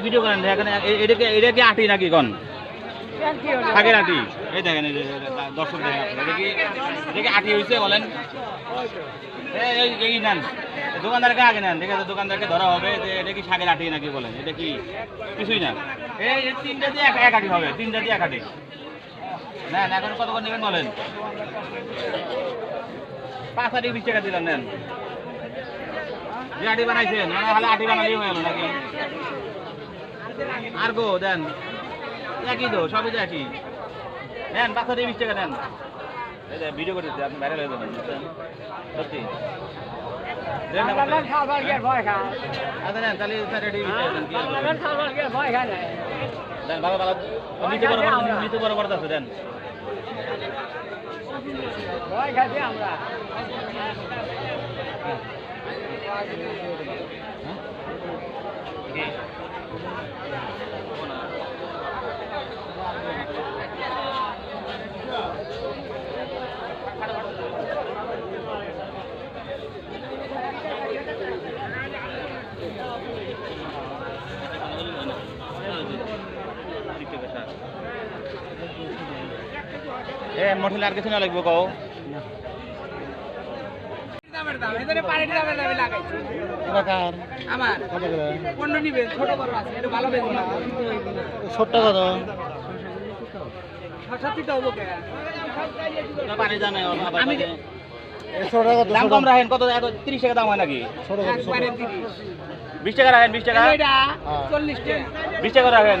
Video করেন দেখেন এ- এটা কি আটি নাকি কোন? থাকে আটি। এই দেখেন দর্শক দেখেন। এটা কি এটা কি আটি হয়েছে বলেন? এই নেন। দোকানদারকে আগে নেন দোকানদারকে ধরা হবে যে এটা কি শাকের আটি নাকি বলেন? এটা কি? কিছুই না। এই এই তিনটা দিয়ে এক এক আটি হবে তিনটা দিয়ে এক আটি। নেন এখন কত করে নেবেন বলেন? পাঁচ আটি বিশ টাকা দিলাম নেন। যে আটি বানাইছেন মানে হলে আটি বানালেই হয়ে গেল নাকি? আর গো দেন। একই তো সবই তো একই। নেন পাঁচ আটি বিশ টাকা নেন। ভিডিও করতেছে আপনি ভাইরাল হয়ে যাবেন সত্যি। আচ্ছা নেন তাহলে দেন? ভালো ভালো নিচে বড় নিচে বড় বড় আছে দেন কি? এ মঠলে আর কিছু না লাগবে কও। ছোট্ট কত? সাতটিটা হব পানি জানে আমি এই ছোট কত দাম ছোট কম রাখেন কত তিরিশ টাকা দাম হয় নাকি? বিশ টাকা রাখেন বিশ টাকা? হ্যাঁ। চল্লিশ টাকা। বিশ টাকা রাখেন।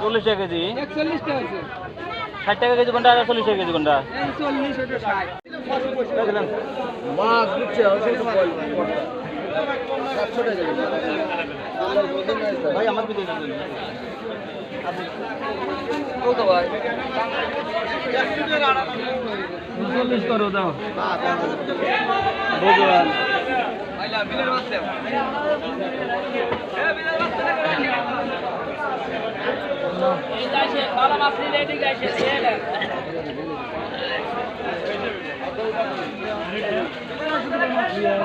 চল্লিশ টাকা কেজি? একচল্লিশ টাকা হয়েছে ষাট টাকা কেজি কোনটা আর চল্লিশ টাকা কেজি কোনটা? মাছ টাকা ভাই আমার বিদে দেন কত ভাই? চল্লিশ করো দাও। এই গাছে ভালো